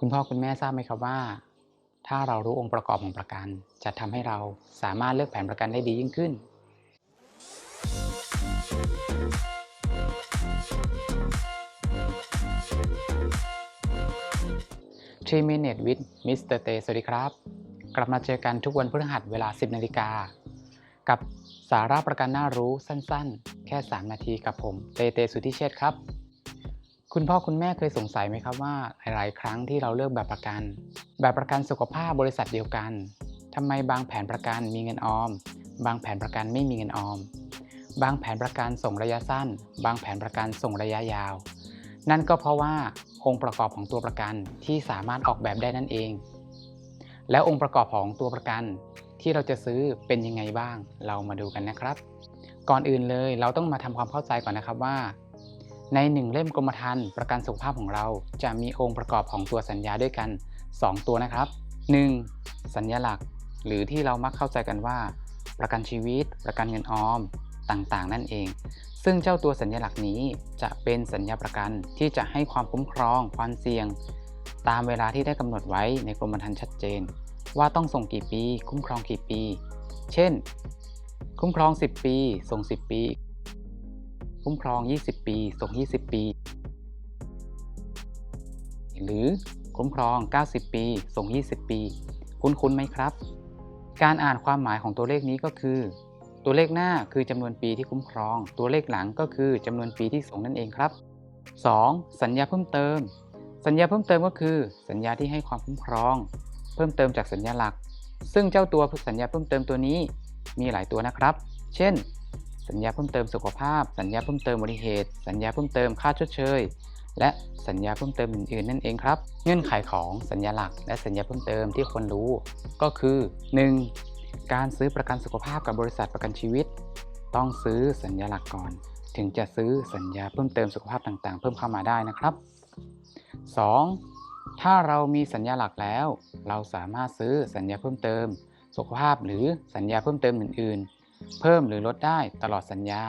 คุณพ่อคุณแม่ทราบไหมครับว่า ถ้าเรารู้องค์ประกอบของประกัน จะทำให้เราสามารถเลือกแผนประกันได้ดียิ่งขึ้น 3 Minute with Mr. T สวัสดีครับ กลับมาเจอกันทุกวันพฤหัสเวลา 10 นาฬิกา กับสาระประกันน่ารู้สั้นๆ แค่ 3 นาทีกับผม เตเตสุทธิเชษครับ คุณพ่อคุณแม่เคยสงสัยไหมครับว่าหลายๆ ครั้งที่เราเลือกแบบประกัน แบบประกันสุขภาพบริษัทเดียวกันทำไมบางแผนประกันมีเงินออม บางแผนประกันไม่มีเงินออม บางแผนประกันส่งระยะสั้น บางแผนประกันส่งระยะยาว นั่นก็เพราะว่าองค์ประกอบของตัวประกันที่สามารถออกแบบได้นั่นเอง แล้วองค์ประกอบของตัวประกันที่เราจะซื้อเป็นยังไงบ้าง เรามาดูกันนะครับ ก่อนอื่นเลยเราต้องมาทำความเข้าใจก่อนนะครับว่า ในหนึ่งเล่มกรมธรรม์ประกันสุขภาพของเรา จะมีองค์ประกอบของตัวสัญญาด้วยกัน 2 ตัวนะครับ 1. สัญญาหลักหรือที่เรามักเข้าใจกันว่า ประกันชีวิต ประกันเงินออม ต่างๆ นั่นเอง ซึ่งเจ้าตัวสัญญาหลักนี้จะเป็นสัญญาประกันที่จะให้ความคุ้มครองความเสี่ยง ตามเวลาที่ได้กำหนดไว้ในกรมธรรม์ชัดเจน ว่าต้องส่งกี่ปี คุ้มครองกี่ปี เช่น คุ้มครอง 10 ปี ส่ง 10 ปี คุ้มครอง 20 ปี ส่ง 20 ปี หรือคุ้มครอง 90 ปี ส่ง 20 ปี คุ้นๆไหมครับ การอ่านความหมายของตัวเลขนี้ก็คือ ตัวเลขหน้าคือจำนวนปีที่คุ้มครอง ตัวเลขหลังก็คือจำนวนปีที่ส่งนั่นเองครับ 2. สัญญาเพิ่มเติม สัญญาเพิ่มเติมก็คือ สัญญาที่ให้ความคุ้มครอง เพิ่มเติมจากสัญญาหลัก ซึ่งเจ้าตัวสัญญาเพิ่มเติมตัวนี้มีหลายตัวนะครับ เช่น สัญญาเพิ่มเติมสุขภาพ สัญญาเพิ่มเติมอุบัติเหตุ สัญญาเพิ่มเติมค่าชดเชย และสัญญาเพิ่มเติมอื่นๆนั่นเองครับ เงื่อนไขของสัญญาหลัก และสัญญาเพิ่มเติมที่ควรรู้ ก็คือ 1. การซื้อประกันสุขภาพกับบริษัทประกันชีวิต ต้องซื้อสัญญาหลักก่อน ถึงจะซื้อสัญญาเพิ่มเติมสุขภาพต่างๆ เพิ่มเข้ามาได้นะครับ 2. ถ้าเรามีสัญญาหลักแล้ว เราสามารถซื้อสัญญาเพิ่มเติม สุขภาพหรือสัญญาเพิ่มเติมอื่น ๆ เพิ่มหรือลดได้ตลอดสัญญา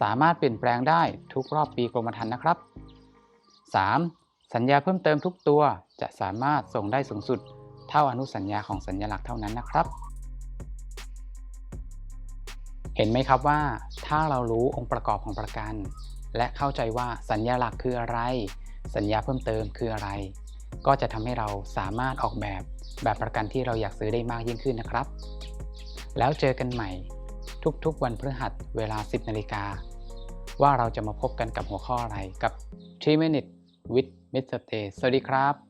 สามารถเปลี่ยนแปลงได้ทุกรอบปีกรมธรรม์นะครับ 3. สัญญาเพิ่มเติมทุกตัวจะสามารถส่งได้สูงสุด เท่าอนุสัญญาของสัญญาหลักเท่านั้นนะครับ เห็นไหมครับว่า ถ้าเรารู้องค์ประกอบของประกัน และเข้าใจว่าสัญญาหลักคืออะไร สัญญาเพิ่มเติมคืออะไร ก็จะทำให้เราสามารถออกแบบแบบประกันที่เราอยากซื้อได้มากยิ่งขึ้นนะครับ แล้วเจอกันใหม่ ทุกๆ วันพฤหัสเวลา 10นาฬิกาว่าเราจะมาพบกันกับหัวข้ออะไรกับ 3 Minute with Mr. T สวัสดีครับ